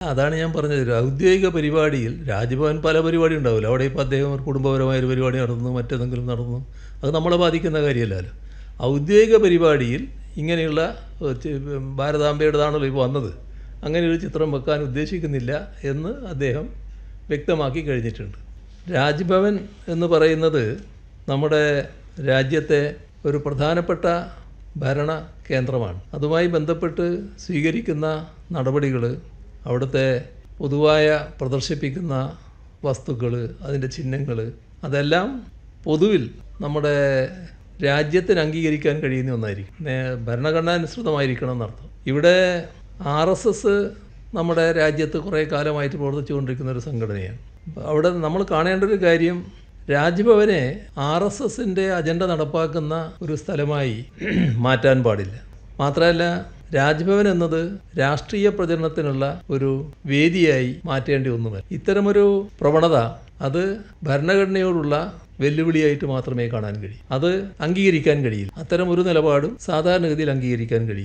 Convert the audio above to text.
അതാണ് ഞാൻ പറഞ്ഞത്. ഔദ്യോഗിക പരിപാടിയിൽ രാജ്ഭവൻ പല പരിപാടി ഉണ്ടാവില്ല. അവിടെ ഇപ്പോൾ അദ്ദേഹം ഒരു കുടുംബപരമായ ഒരു പരിപാടി നടന്നു മറ്റേതെങ്കിലും നടന്നു. അത് നമ്മളെ ബാധിക്കുന്ന കാര്യമല്ലല്ലോ. ഔദ്യോഗിക പരിപാടിയിൽ ഇങ്ങനെയുള്ള ഭാരതാംബയുടേതാണല്ലോ ഇപ്പോൾ വന്നത്. അങ്ങനെ ഒരു ചിത്രം വെക്കാൻ ഉദ്ദേശിക്കുന്നില്ല എന്ന് അദ്ദേഹം വ്യക്തമാക്കി കഴിഞ്ഞിട്ടുണ്ട്. രാജ്ഭവൻ എന്ന് പറയുന്നത് നമ്മുടെ രാജ്യത്തെ ഒരു പ്രധാനപ്പെട്ട ഭരണ കേന്ദ്രമാണ്. അതുമായി ബന്ധപ്പെട്ട് സ്വീകരിക്കുന്ന നടപടികൾ അവിടുത്തെ പൊതുവായ പ്രദർശിപ്പിക്കുന്ന വസ്തുക്കൾ അതിന്റെ ചിഹ്നങ്ങൾ അതെല്ലാം പൊതുവിൽ നമ്മുടെ രാജ്യത്തിന് അംഗീകരിക്കാൻ കഴിയുന്ന ഒന്നായിരിക്കും. ഭരണഘടന ഭരണഘടനാനുസൃതമായിരിക്കണം എന്നർത്ഥം. ഇവിടെ ആർ എസ് എസ് നമ്മുടെ രാജ്യത്ത് കുറേ കാലമായിട്ട് പ്രവർത്തിച്ചുകൊണ്ടിരിക്കുന്ന ഒരു സംഘടനയാണ്. അവിടെ നമ്മൾ കാണേണ്ട ഒരു കാര്യം രാജ്ഭവനെ ആർ എസ് എസിന്റെ അജണ്ട നടപ്പാക്കുന്ന ഒരു സ്ഥലമായി മാറ്റാൻ പാടില്ല. മാത്രമല്ല രാജ്ഭവൻ എന്നത് രാഷ്ട്രീയ പ്രചരണത്തിനുള്ള ഒരു വേദിയായി മാറ്റേണ്ടി ഒന്നുമല്ല ഇത്തരമൊരു പ്രവണത അത് ഭരണഘടനയോടുള്ള വെല്ലുവിളിയായിട്ട് മാത്രമേ കാണാൻ കഴിയൂ. അത് അംഗീകരിക്കാൻ കഴിയില്ല. അത്തരം ഒരു നിലപാടും സാധാരണഗതിയിൽ അംഗീകരിക്കാൻ കഴിയും